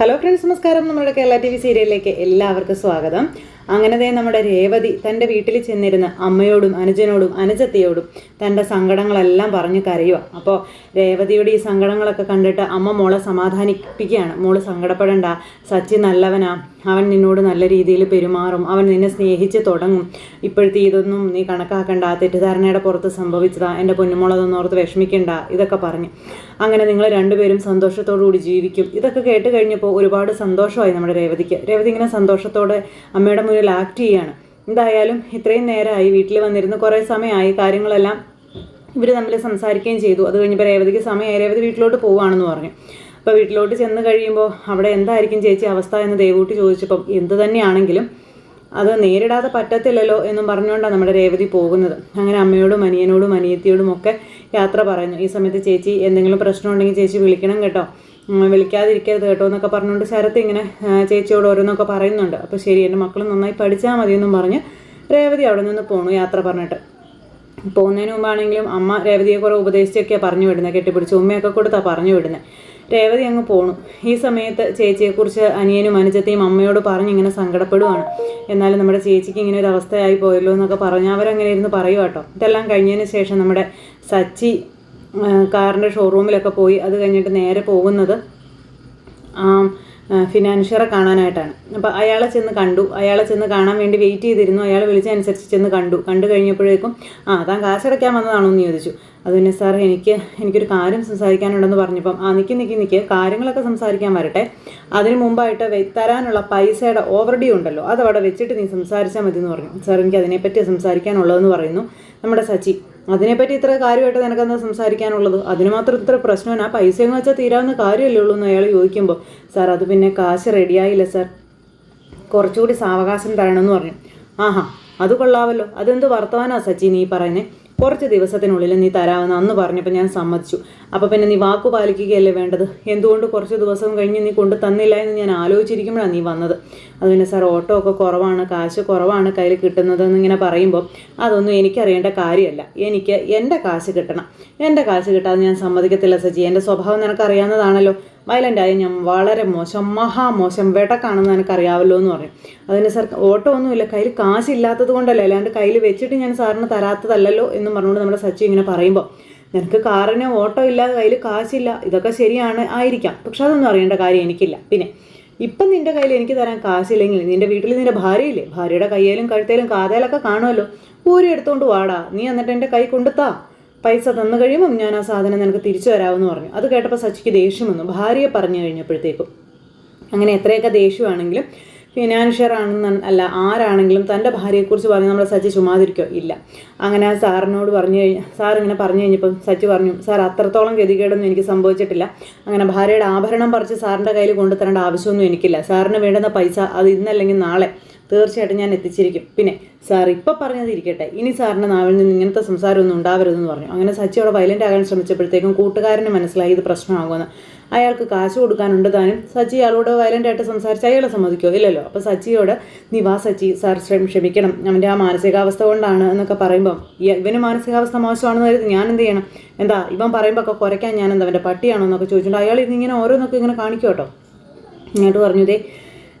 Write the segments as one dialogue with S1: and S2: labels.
S1: Hello friends നമസ്കാരം. നമ്മുടെ Kerala T V സീരിയലിലേക്ക് എല്ലാവർക്കും സ്വാഗതം. അങ്ങനെ ദേ നമ്മുടെ രേവതി തന്റെ വീട്ടിൽ ചെന്നിരുന്ന അമ്മയോടും അനുജനോടും അനുജത്തിയോടും തന്റെ സങ്കടങ്ങളെല്ലാം പറഞ്ഞ് കരയുക. അപ്പോൾ രേവതിയുടെ ഈ സങ്കടങ്ങളൊക്കെ കണ്ടിട്ട് അമ്മ മോളെ സമാധാനിപ്പിക്കുകയാണ്. മോൾ സങ്കടപ്പെടണ്ട. സച്ചി നല്ലവനാ. അവൻ നിന്നോട് നല്ല രീതിയിൽ പെരുമാറും. അവൻ നിന്നെ സ്നേഹിച്ച് തുടങ്ങും. ഇപ്പോഴത്തെ ഇതൊന്നും നീ കണക്കാക്കണ്ട. തെറ്റിദ്ധാരണയുടെ പുറത്ത് സംഭവിച്ചതാ. എന്റെ പൊന്നുമോളതൊന്നും ഓർത്ത് വിഷമിക്കണ്ട. ഇതൊക്കെ പറഞ്ഞു. അങ്ങനെ നിങ്ങൾ രണ്ടുപേരും സന്തോഷത്തോടു കൂടി ജീവിക്കും. ഇതൊക്കെ കേട്ട് കഴിഞ്ഞപ്പോൾ ഒരുപാട് സന്തോഷമായി നമ്മുടെ രേവതിക്ക്. രേവതി ഇങ്ങനെ സന്തോഷത്തോടെ അമ്മയുടെ മുന്നിൽ ആക്ട് ചെയ്യാണ്. എന്തായാലും ഇത്രയും നേരമായി വീട്ടിൽ വന്നിരുന്ന് കുറേ സമയമായി കാര്യങ്ങളെല്ലാം ഇവർ തമ്മിൽ സംസാരിക്കുകയും ചെയ്തു. അത് കഴിഞ്ഞപ്പോൾ രേവതിക്ക് സമയമായി. രേവതി വീട്ടിലോട്ട് പോവുകയാണെന്ന് പറഞ്ഞു. അപ്പോൾ വീട്ടിലോട്ട് ചെന്ന് കഴിയുമ്പോൾ അവിടെ എന്തായിരിക്കും ചേച്ചി അവസ്ഥ എന്ന് ദേവൂട്ടി ചോദിച്ചപ്പം എന്ത് തന്നെയാണെങ്കിലും അത് നേരിടാതെ പറ്റത്തില്ലല്ലോ എന്നും പറഞ്ഞുകൊണ്ടാണ് നമ്മുടെ രേവതി പോകുന്നത്. അങ്ങനെ അമ്മയോടും അനിയനോടും അനിയത്തിയോടും ഒക്കെ യാത്ര പറഞ്ഞു ഈ സമയത്ത് ചേച്ചി എന്തെങ്കിലും പ്രശ്നമുണ്ടെങ്കിൽ ചേച്ചി വിളിക്കണം കേട്ടോ. വിളിക്കാതിരിക്കരുത് കേട്ടോ എന്നൊക്കെ പറഞ്ഞുകൊണ്ട് ശരത്ത് ഇങ്ങനെ ചേച്ചിയോട് ഓരോന്നൊക്കെ പറയുന്നുണ്ട്. അപ്പോൾ ശരി എന്റെ മക്കൾ നന്നായി പഠിച്ചാൽ മതിയെന്നും പറഞ്ഞ് രേവതി അവിടെ നിന്ന് പോണു യാത്ര പറഞ്ഞിട്ട്. പോകുന്നതിന് മുമ്പാണെങ്കിലും അമ്മ രേവതിയെ കുറേ ഉപദേശിച്ചൊക്കെ പറഞ്ഞു വിടുന്നത് കെട്ടിപ്പിടിച്ച്. ഉമ്മയൊക്കെ കൊടുത്താണ് പറഞ്ഞു വിടുന്നത് രേവതി അങ്ങ് പോണു. ഈ സമയത്ത് ചേച്ചിയെക്കുറിച്ച് അനിയനും അനുജത്തെയും അമ്മയോട് പറഞ്ഞ് ഇങ്ങനെ സങ്കടപ്പെടുവാണ്. എന്നാലും നമ്മുടെ ചേച്ചിക്ക് ഇങ്ങനെ ഒരു അവസ്ഥയായി പോയല്ലോ എന്നൊക്കെ പറഞ്ഞ് അവരങ്ങനെ ഇരുന്ന് പറയുക കേട്ടോ. ഇതെല്ലാം കഴിഞ്ഞതിന് ശേഷം നമ്മുടെ സച്ചി കാറിന്റെ ഷോറൂമിലൊക്കെ പോയി അത് കഴിഞ്ഞിട്ട് നേരെ പോകുന്നത് ഫിനാൻഷ്യറെ കാണാനായിട്ടാണ്. അപ്പോൾ അയാളെ ചെന്ന് കണ്ടു. അയാളെ ചെന്ന് കാണാൻ വേണ്ടി വെയിറ്റ് ചെയ്തിരുന്നു. അയാൾ വിളിച്ചനുസരിച്ച് ചെന്ന് കണ്ടു. കണ്ടു കഴിഞ്ഞപ്പോഴേക്കും ആ താൻ കാശടയ്ക്കാൻ വന്നതാണോ? എന്ന് ചോദിച്ചു. അത് പിന്നെ സാർ എനിക്ക് എനിക്കൊരു കാര്യം സംസാരിക്കാനുണ്ടെന്ന് പറഞ്ഞപ്പം ആ നിൽക്കി നിൽക്കി നിൽക്കി കാര്യങ്ങളൊക്കെ സംസാരിക്കാൻ വരട്ടെ. അതിന് മുമ്പായിട്ട് തരാനുള്ള പൈസയുടെ ഓവർ ഡ്യൂ ഉണ്ടല്ലോ അത് അവിടെ വെച്ചിട്ട് നീ സംസാരിച്ചാൽ മതി എന്ന് പറഞ്ഞു. സാർ എനിക്ക് അതിനെപ്പറ്റി സംസാരിക്കാനുള്ളതെന്ന് പറയുന്നു. നമ്മുടെ സച്ചി അതിനെപ്പറ്റി ഇത്ര കാര്യമായിട്ട് നിനക്കെന്താ സംസാരിക്കാനുള്ളത്? അതിന് മാത്രം ഇത്ര പ്രശ്നമാണ് ആ പൈസ എന്ന് വെച്ചാൽ തീരാവുന്ന കാര്യമല്ലേ ഉള്ളൂ എന്ന് അയാൾ ചോദിക്കുമ്പോൾ സാർ അത് പിന്നെ കാശ് റെഡിയായില്ല സാർ. കുറച്ചുകൂടി സാവകാശം തരണമെന്ന് പറഞ്ഞു. ആഹാ അത് കൊള്ളാവല്ലോ. അതെന്ത് വർത്തമാനാ സച്ചിൻ ഈ പറയുന്നേ? കുറച്ച് ദിവസത്തിനുള്ളിൽ നീ തരാമെന്ന് അന്ന് പറഞ്ഞപ്പോൾ ഞാൻ സമ്മതിച്ചു. അപ്പോൾ പിന്നെ നീ വാക്കു പാലിക്കുകയല്ലേ വേണ്ടത്? എന്തുകൊണ്ട് കുറച്ച് ദിവസം കഴിഞ്ഞ് നീ കൊണ്ട് തന്നില്ല എന്ന് ഞാൻ ആലോചിച്ചിരിക്കുമ്പോഴാണ് നീ വന്നത്. അത് പിന്നെ സാർ ഓട്ടോ ഒക്കെ കുറവാണ് കാശ് കുറവാണ് കയ്യിൽ കിട്ടുന്നതെന്ന് ഇങ്ങനെ പറയുമ്പോൾ അതൊന്നും എനിക്കറിയേണ്ട കാര്യമല്ല. എനിക്ക് എന്റെ കാശ് കിട്ടണം. എന്റെ കാശ് കിട്ടാതെ ഞാൻ സമ്മതിക്കത്തില്ല സജി. എന്റെ സ്വഭാവം നിനക്കറിയാവുന്നതാണല്ലോ. വയലന്റായി ഞാൻ വളരെ മോശം മഹാമോശം വെടക്കാണെന്ന് എനിക്കറിയാവല്ലോ എന്ന് പറയും. അതിന് സാർ ഓട്ടോ ഒന്നുമില്ല കയ്യിൽ കാശില്ലാത്തത് കൊണ്ടല്ലേ? അല്ലാണ്ട് കയ്യിൽ വെച്ചിട്ട് ഞാൻ സാറിന് തരാത്തതല്ലല്ലോ എന്ന് പറഞ്ഞുകൊണ്ട് നമ്മുടെ സച്ചി ഇങ്ങനെ പറയുമ്പോൾ നിനക്ക് കാറിന് ഓട്ടോ ഇല്ല കയ്യിൽ കാശില്ല ഇതൊക്കെ ശരിയാണ് ആയിരിക്കാം. പക്ഷെ അതൊന്നും അറിയേണ്ട കാര്യം എനിക്കില്ല. പിന്നെ ഇപ്പം നിന്റെ കയ്യിൽ എനിക്ക് തരാൻ കാശില്ലെങ്കിൽ നിന്റെ വീട്ടിൽ നിന്റെ ഭാര്യയില്ലേ? ഭാര്യയുടെ കയ്യിലും കഴുത്തേലും കാതേലൊക്കെ കാണുമല്ലോ. ഊരി എടുത്തുകൊണ്ട് വാടാ. നീ എന്നിട്ട് എന്റെ കൈ കൊണ്ടുത്താ. പൈസ തന്നു കഴിയുമ്പം ഞാൻ ആ സാധനം നിനക്ക് തിരിച്ചു തരാമെന്ന് പറഞ്ഞു. അത് കേട്ടപ്പോൾ സച്ചിക്ക് ദേഷ്യം വന്നു. ഭാര്യയെ പറഞ്ഞു കഴിഞ്ഞപ്പോഴത്തേക്കും അങ്ങനെ എത്രയൊക്കെ ദേഷ്യമാണെങ്കിലും ഫിനാൻഷ്യർ ആണെന്ന് അല്ല ആരാണെങ്കിലും തന്റെ ഭാര്യയെക്കുറിച്ച് പറഞ്ഞ് നമ്മളെ സച്ചി ചുമ്മാതിരിക്കോ? ഇല്ല. അങ്ങനെ ആ സാറിനോട് പറഞ്ഞു കഴിഞ്ഞ സാർ ഇങ്ങനെ പറഞ്ഞു കഴിഞ്ഞപ്പം സച്ചി പറഞ്ഞു സാർ അത്രത്തോളം ഗതികേടൊന്നും എനിക്ക് സംഭവിച്ചിട്ടില്ല. അങ്ങനെ ഭാര്യയുടെ ആഭരണം പറിച്ച് സാറിന്റെ കയ്യിൽ കൊണ്ടുത്തരേണ്ട ആവശ്യമൊന്നും എനിക്കില്ല. സാറിന് വേണ്ടുന്ന പൈസ അത് ഇന്നല്ലെങ്കിൽ നാളെ തീർച്ചയായിട്ടും ഞാൻ എത്തിച്ചിരിക്കും. പിന്നെ സാർ ഇപ്പോൾ പറഞ്ഞതിരിക്കട്ടെ ഇനി സാറിന്റെ നാവിൽ നിന്ന് ഇങ്ങനത്തെ സംസാരമൊന്നും ഉണ്ടാവരുതെന്ന് പറഞ്ഞു. അങ്ങനെ സച്ചി അവിടെ വയലന്റ് ആകാൻ ശ്രമിച്ചപ്പോഴത്തേക്കും കൂട്ടുകാരന് മനസ്സിലായി ഇത് പ്രശ്നമാകുമെന്ന്. അയാൾക്ക് കാശ് കൊടുക്കാനുണ്ട് താനും. സച്ചി അയാളോട് വയലന്റായിട്ട് സംസാരിച്ച് അയാളെ സമ്മതിക്കോ? ഇല്ലല്ലോ. അപ്പോൾ സച്ചിയോട് നീ വാ സച്ചി സാർ ക്ഷമ- ക്ഷമിക്കണം. അവന്റെ ആ മാനസികാവസ്ഥ കൊണ്ടാണ് എന്നൊക്കെ പറയുമ്പം ഇവന് മാനസികാവസ്ഥ മോശമാണെന്ന് കരുതി ഞാൻ എന്ത് ചെയ്യണം? എന്താ ഇവൻ പറയുമ്പോൾ ഒക്കെ കുറയ്ക്കാൻ ഞാൻ എന്താ അവന്റെ പട്ടിയാണോ? എന്നൊക്കെ ചോദിച്ചിട്ടുണ്ട് അയാൾ ഇതിങ്ങനെ ഓരോന്നൊക്കെ ഇങ്ങനെ കാണിക്കും കേട്ടോ ഇങ്ങോട്ട് പറഞ്ഞു ദേ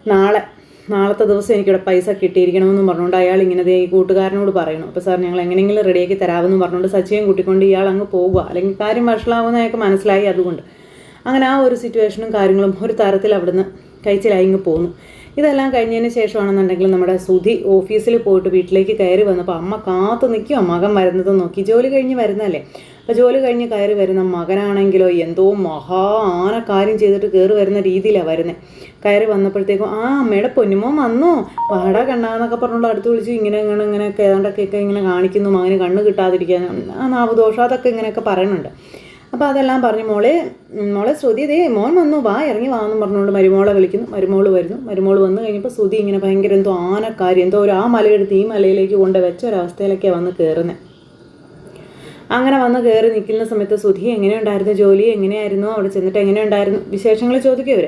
S1: നാളെ നാളത്തെ ദിവസം എനിക്കിവിടെ പൈസ കിട്ടിയിരിക്കണമെന്ന് പറഞ്ഞുകൊണ്ട് അയാൾ ഇങ്ങനെ ഈ കൂട്ടുകാരനോട് പറയണം. അപ്പോൾ സാർ ഞങ്ങൾ എങ്ങനെയെങ്കിലും റെഡിയാക്കി തരാമെന്ന് പറഞ്ഞുകൊണ്ട് സച്ചിയും കൂട്ടിക്കൊണ്ട് ഇയാൾ അങ്ങ് പോവുക. അല്ലെങ്കിൽ കാര്യം വഷളാവുമെന്ന് അയാൾക്ക് മനസ്സിലായി അതുകൊണ്ട്. അങ്ങനെ ആ ഒരു സിറ്റുവേഷനും കാര്യങ്ങളും ഒരു തരത്തിൽ അവിടുന്ന് കഴിച്ചിലായി ഇങ്ങ് പോന്നു. ഇതെല്ലാം കഴിഞ്ഞതിന് ശേഷമാണെന്നുണ്ടെങ്കിൽ നമ്മുടെ സുധി ഓഫീസിൽ പോയിട്ട് വീട്ടിലേക്ക് കയറി വന്നപ്പോൾ അമ്മ കാത്തു നിൽക്കുക മകൻ വരുന്നത് നോക്കി. ജോലി കഴിഞ്ഞ് വരുന്നതല്ലേ? ജോലി കഴിഞ്ഞ് കയറി വരുന്ന മകനാണെങ്കിലോ എന്തോ മഹാ ആന കാര്യം ചെയ്തിട്ട് കയറി വരുന്ന രീതിയിലാണ് വരുന്നത് കയറി വന്നപ്പോഴത്തേക്കും ആ അമ്മയുടെ പൊന്നുമോൻ വന്നു. വാടാ കണ്ണാന്നൊക്കെ പറഞ്ഞുകൊണ്ട് അടുത്ത് വിളിച്ച് ഇങ്ങനെ ഇങ്ങനെ ഇങ്ങനെയൊക്കെ ഏതാണ്ടൊക്കെ ഇങ്ങനെ കാണിക്കുന്നു. മകന് കണ്ണ് കിട്ടാതിരിക്കാൻ ആ നാവുദോഷം അതൊക്കെ ഇങ്ങനെയൊക്കെ പറയുന്നുണ്ട്. അപ്പോൾ അതെല്ലാം പറഞ്ഞു മോളെ മോളെ ശ്രുതി ദേ മോൻ വന്നു. വാ ഇറങ്ങി വാ എന്ന് പറഞ്ഞുകൊണ്ട് മരുമോളെ വിളിക്കുന്നു. മരുമോൾ വരുന്നു. മരുമോൾ വന്നു കഴിഞ്ഞപ്പോൾ ശ്രുതി ഇങ്ങനെ ഭയങ്കര എന്തോ ആനക്കാരി എന്തോ ഒരു ആ മലയെടുത്ത് ഈ മലയിലേക്ക് കൊണ്ട് വെച്ച ഒരവസ്ഥയിലൊക്കെയാണ് വന്ന് കയറുന്നത് അങ്ങനെ വന്ന് കയറി നിൽക്കുന്ന സമയത്ത് സുധി എങ്ങനെയുണ്ടായിരുന്നു? ജോലി എങ്ങനെയായിരുന്നു? അവിടെ ചെന്നിട്ട് എങ്ങനെയുണ്ടായിരുന്നു? വിശേഷങ്ങൾ ചോദിക്കും ഇവർ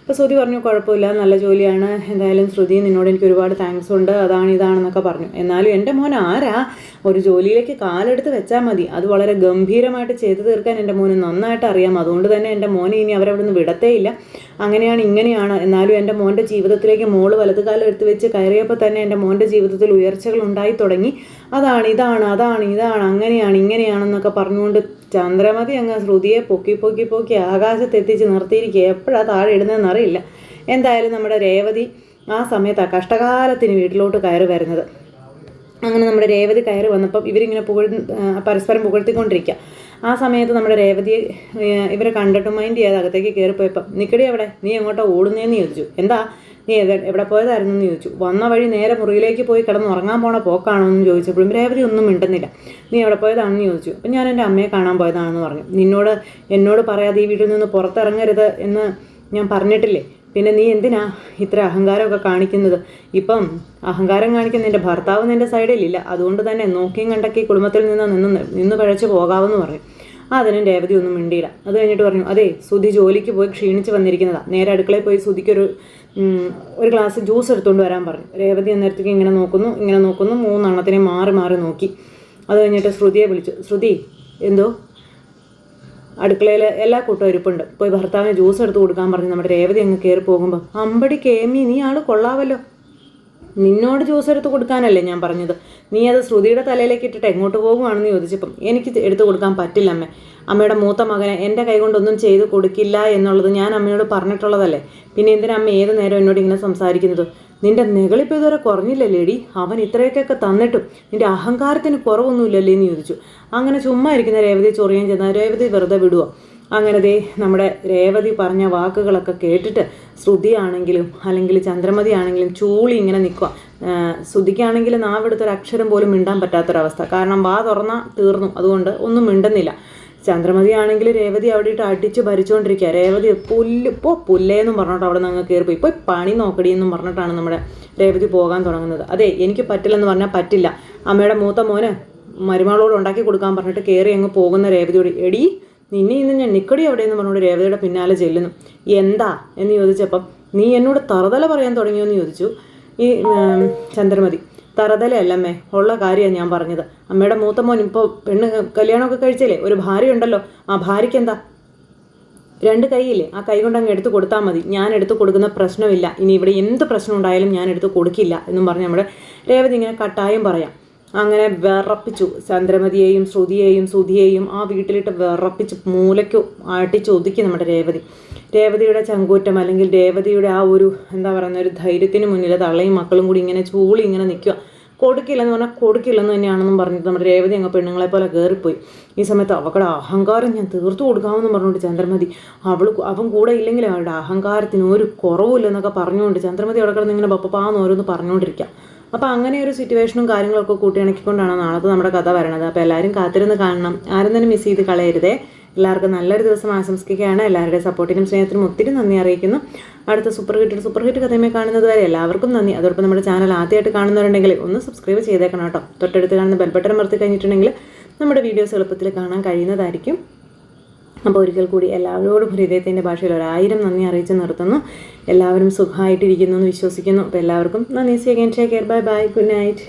S1: അപ്പോൾ ശ്രുതി പറഞ്ഞു കുഴപ്പമില്ല നല്ല ജോലിയാണ്. എന്തായാലും ശ്രുതി നിന്നോട് എനിക്ക് ഒരുപാട് താങ്ക്സ് ഉണ്ട്. അതാണ് ഇതാണെന്നൊക്കെ പറഞ്ഞു. എന്നാലും എന്റെ മോൻ ആരാ? ഒരു ജോലിയിലേക്ക് കാലെടുത്ത് വെച്ചാൽ മതി. അത് വളരെ ഗംഭീരമായിട്ട് ചെയ്തു തീർക്കാൻ എന്റെ മോന് നന്നായിട്ട് അറിയാം. അതുകൊണ്ട് തന്നെ എന്റെ മോനെ ഇനി അവരവിടെ നിന്ന് വിടത്തേയില്ല അങ്ങനെയാണ് ഇങ്ങനെയാണ്. എന്നാലും എന്റെ മോന്റെ ജീവിതത്തിലേക്ക് മോൾ വലതുകാലം എടുത്ത് വെച്ച് കയറിയപ്പോൾ തന്നെ എന്റെ മോന്റെ ജീവിതത്തിൽ ഉയർച്ചകൾ ഉണ്ടായി തുടങ്ങി. അതാണ് ഇതാണ് അതാണ് ഇതാണ് അങ്ങനെയാണ് ഇങ്ങനെയാണെന്നൊക്കെ പറഞ്ഞുകൊണ്ട് ചന്ദ്രമതി അങ്ങ് ശ്രുതിയെ പൊക്കി പൊക്കി പൊക്കി ആകാശത്തെത്തിച്ച് നിർത്തിയിരിക്കുക എപ്പോഴാണ് താഴെ ഇടുന്നതെന്ന് അറിയില്ല. എന്തായാലും നമ്മുടെ രേവതി ആ സമയത്താണ് കഷ്ടകാലത്തിന് വീട്ടിലോട്ട് കയറി വരുന്നത്. അങ്ങനെ നമ്മുടെ രേവതി കയറി വന്നപ്പം ഇവരിങ്ങനെ പുകഴ് പരസ്പരം പുകഴ്ത്തിക്കൊണ്ടിരിക്കുക ആ സമയത്ത് നമ്മുടെ രേവതിയെ ഇവരെ കണ്ടിട്ട് മൈൻഡ് ചെയ്യാതെ അകത്തേക്ക് കയറിപ്പോയപ്പം നിക്കടി അവിടെ നീ എങ്ങോട്ടാ ഓടുന്നേന്ന് ചോദിച്ചു. എന്താ? നീ എവ- എവിടെ പോയതായിരുന്നു? എന്ന് ചോദിച്ചു. വന്ന വഴി നേരെ മുറിയിലേക്ക് പോയി കിടന്ന് ഉറങ്ങാൻ പോണ പോക്കാണോ? എന്ന് ചോദിച്ചപ്പോഴും രേവതി ഒന്നും മിണ്ടുന്നില്ല. നീ എവിടെ പോയതാണെന്ന് ചോദിച്ചു. അപ്പം ഞാൻ എന്റെ അമ്മയെ കാണാൻ പോയതാണെന്ന് പറഞ്ഞു. നിന്നോട് എന്നോട് പറയാതെ ഈ വീട്ടിൽ നിന്ന് പുറത്തിറങ്ങരുത് എന്ന് ഞാൻ പറഞ്ഞിട്ടില്ലേ? പിന്നെ നീ എന്തിനാ ഇത്ര അഹങ്കാരമൊക്കെ കാണിക്കുന്നത്? ഇപ്പം അഹങ്കാരം കാണിക്കുന്ന നിന്റെ ഭർത്താവ് നിന്റെ സൈഡിലില്ല അതുകൊണ്ട് തന്നെ നോക്കിയും കണ്ടൊക്കെ കുടുംബത്തിൽ നിന്ന് നിന്ന് നിന്ന് പഴച്ച് പോകാമെന്ന് പറയും. അതിനും രേവതി ഒന്നും മിണ്ടിയില്ല. അത് കഴിഞ്ഞിട്ട് പറഞ്ഞു അതെ സുധി ജോലിക്ക് പോയി ക്ഷീണിച്ച് വന്നിരിക്കുന്നതാണ് നേരെ അടുക്കളയിൽ പോയി സുധിക്കൊരു ഒരു ഗ്ലാസ് ജ്യൂസ് എടുത്തുകൊണ്ട് വരാൻ പറഞ്ഞു. രേവതി അന്നേരത്തേക്ക് ഇങ്ങനെ നോക്കുന്നു ഇങ്ങനെ നോക്കുന്നു. മൂന്നെണ്ണത്തിനെ മാറി മാറി നോക്കി. അത് കഴിഞ്ഞിട്ട് ശ്രുതിയെ വിളിച്ചു. ശ്രുതി എന്തോ? അടുക്കളയിൽ എല്ലാ കൂട്ടവും പോയി ഭർത്താവിന് ജ്യൂസ് എടുത്ത് കൊടുക്കാൻ പറഞ്ഞ് നമ്മുടെ രേവതി അങ്ങ് കയറി പോകുമ്പോൾ അമ്പടി കേമി നീ ആൾ കൊള്ളാവല്ലോ. നിന്നോട് ജ്യൂസ് എടുത്ത് കൊടുക്കാനല്ലേ ഞാൻ പറഞ്ഞത്? നീ അത് ശ്രുതിയുടെ തലയിലേക്ക് ഇട്ടിട്ട് എങ്ങോട്ട് പോകുവാണെന്ന് ചോദിച്ചപ്പം എനിക്ക് എടുത്തു കൊടുക്കാൻ പറ്റില്ല അമ്മേ. അമ്മയുടെ മൂത്ത മകനെ എന്റെ കൈ കൊണ്ടൊന്നും ചെയ്ത് കൊടുക്കില്ല എന്നുള്ളത് ഞാൻ അമ്മയോട് പറഞ്ഞിട്ടുള്ളതല്ലേ? പിന്നെ എന്തിനാ അമ്മ ഏത് നേരം എന്നോട് ഇങ്ങനെ സംസാരിക്കുന്നത്? നിന്റെ നികളിപ്പ് ഇതുവരെ കുറഞ്ഞില്ലല്ലേടി അവൻ ഇത്രയൊക്കെ തന്നിട്ടും നിന്റെ അഹങ്കാരത്തിന് കുറവൊന്നുമില്ലല്ലേ എന്ന് ചോദിച്ചു. അങ്ങനെ ചുമ്മാ ഇരിക്കുന്ന രേവതി ചൊറിയാൻ ചെന്നാൽ രേവതി വെറുതെ വിടുവോ. അങ്ങനെ ദേ നമ്മുടെ രേവതി പറഞ്ഞ വാക്കുകളൊക്കെ കേട്ടിട്ട് ശ്രുതിയാണെങ്കിലും അല്ലെങ്കിൽ ചന്ദ്രമതി ആണെങ്കിലും ചൂളി ഇങ്ങനെ നിൽക്കുക. ശ്രുതിക്കാണെങ്കിൽ നാവെടുത്ത ഒരു അക്ഷരം പോലും മിണ്ടാൻ പറ്റാത്തൊരവസ്ഥ. കാരണം വാ തുറന്നാൽ തീർന്നു. അതുകൊണ്ട് ഒന്നും മിണ്ടുന്നില്ല. ചന്ദ്രമതി ആണെങ്കിൽ രേവതി അവിടെ ഇട്ട് അടിച്ച് ഭരിച്ചുകൊണ്ടിരിക്കുക രേവതി പുല്ല് പോ പുല്ലേന്നും പറഞ്ഞിട്ട് അവിടെ നിന്ന് അങ്ങ് കയറിപ്പോയി. പോയി പണി നോക്കടി എന്നും പറഞ്ഞിട്ടാണ് നമ്മുടെ രേവതി പോകാൻ തുടങ്ങുന്നത്. അതെ എനിക്ക് പറ്റില്ലെന്ന് പറഞ്ഞാൽ പറ്റില്ല. അമ്മയുടെ മൂത്ത മോന് മരുമകളോട് ഉണ്ടാക്കി കൊടുക്കാൻ പറഞ്ഞിട്ട് കയറി അങ്ങ് പോകുന്ന രേവതിയോട് എടി നിന്നെ ഇന്ന് ഞാൻ നിക്കടി എവിടെയെന്ന് പറഞ്ഞുകൊണ്ട് രേവതിയുടെ പിന്നാലെ ചെല്ലുന്നു. എന്താ? എന്ന് ചോദിച്ചപ്പം നീ എന്നോട് തറുതല പറയാൻ തുടങ്ങിയോ എന്ന് ചോദിച്ചു ഈ ചന്ദ്രമതി. തറതലയല്ലമ്മേ ഉള്ള കാര്യമാണ് ഞാൻ പറഞ്ഞത്. അമ്മയുടെ മൂത്ത മോൻ ഇപ്പോൾ പെണ്ണ് കല്യാണമൊക്കെ കഴിച്ചില്ലേ? ഒരു ഭാര്യ ഉണ്ടല്ലോ ആ ഭാര്യയ്ക്ക് എന്താ രണ്ട് കൈയില്ലേ? ആ കൈ കൊണ്ട് അങ്ങ് എടുത്ത് കൊടുത്താൽ മതി. ഞാൻ എടുത്ത് കൊടുക്കുന്ന പ്രശ്നമില്ല. ഇനി ഇവിടെ എന്ത് പ്രശ്നം ഉണ്ടായാലും ഞാൻ എടുത്ത് കൊടുക്കില്ല എന്നും പറഞ്ഞ് നമ്മുടെ രേവതി ഇങ്ങനെ കട്ടായം പറയാം. അങ്ങനെ വിറപ്പിച്ചു. ചന്ദ്രമതിയെയും ശ്രുതിയെയും സുധിയെയും ആ വീട്ടിലിട്ട് വിറപ്പിച്ച് മൂലയ്ക്ക് ആട്ടിച്ച് ഒതുക്കി നമ്മുടെ രേവതി. രേവതിയുടെ ചങ്കൂറ്റം അല്ലെങ്കിൽ രേവതിയുടെ ആ ഒരു എന്താ പറയുന്ന ഒരു ധൈര്യത്തിന് മുന്നിൽ തള്ളയും മക്കളും കൂടി ഇങ്ങനെ ചൂളി ഇങ്ങനെ നിൽക്കുക. കൊടുക്കില്ലെന്ന് പറഞ്ഞാൽ കൊടുക്കില്ലെന്ന് തന്നെയാണെന്നും പറഞ്ഞിട്ട് നമ്മുടെ രേവതി അങ്ങ് പെണ്ണുങ്ങളെ പോലെ കയറിപ്പോയി. ഈ സമയത്ത് അവളുടെ അഹങ്കാരം ഞാൻ തീർത്തു കൊടുക്കാമെന്ന് പറഞ്ഞുകൊണ്ട് ചന്ദ്രമതി അവൾ അവൻ കൂടെ ഇല്ലെങ്കിൽ അവളുടെ അഹങ്കാരത്തിന് ഒരു കുറവുമില്ലെന്നൊക്കെ പറഞ്ഞുകൊണ്ട് ചന്ദ്രമതി അവിടെ കിടന്ന് ഇങ്ങനെ ബപ്പപ്പാന്ന് ഓരോന്ന് പറഞ്ഞുകൊണ്ടിരിക്കുക. അപ്പോൾ അങ്ങനെ ഒരു സിറ്റുവേഷനും കാര്യങ്ങളൊക്കെ കൂട്ടിയിണക്കിക്കൊണ്ടാണ് നാളത്തെ നമ്മുടെ കഥ വരണത് അപ്പോൾ എല്ലാവരും കാത്തിരുന്ന് കാണണം. ആരും തന്നെ മിസ് ചെയ്ത് കളയരുതേ. എല്ലാവർക്കും നല്ലൊരു ദിവസം ആശംസിക്കുകയാണ്. എല്ലാവരുടെയും സപ്പോർട്ടിനും സ്നേഹത്തിനും ഒത്തിരി നന്ദി അറിയിക്കുന്നു. അടുത്ത സൂപ്പർ ഹിറ്റ് സൂപ്പർ ഹിറ്റ് കഥയുമായി കാണുന്നത് വരെ എല്ലാവർക്കും നന്ദി. അതോടൊപ്പം നമ്മുടെ ചാനൽ ആദ്യമായിട്ട് കാണുന്നവരുണ്ടെങ്കിൽ ഒന്ന് സബ്സ്ക്രൈബ് ചെയ്തേക്കണം കേട്ടോ. തൊട്ടടുത്ത് കാണുന്ന ബെൽബട്ടൺ മർത്തി കഴിഞ്ഞിട്ടുണ്ടെങ്കിൽ നമ്മുടെ വീഡിയോസ് എളുപ്പത്തിൽ കാണാൻ കഴിയുന്നതായിരിക്കും. അപ്പോൾ ഒരിക്കൽ കൂടി എല്ലാവരോടും ഹൃദയത്തിന്റെ ഭാഷയിൽ ഒരായിരം നന്ദി അറിയിച്ച് നിർത്തുന്നു. എല്ലാവരും സുഖമായിട്ടിരിക്കുന്നു എന്ന് വിശ്വസിക്കുന്നു. അപ്പോൾ എല്ലാവർക്കും നന്ദി. See again take care bye bye good night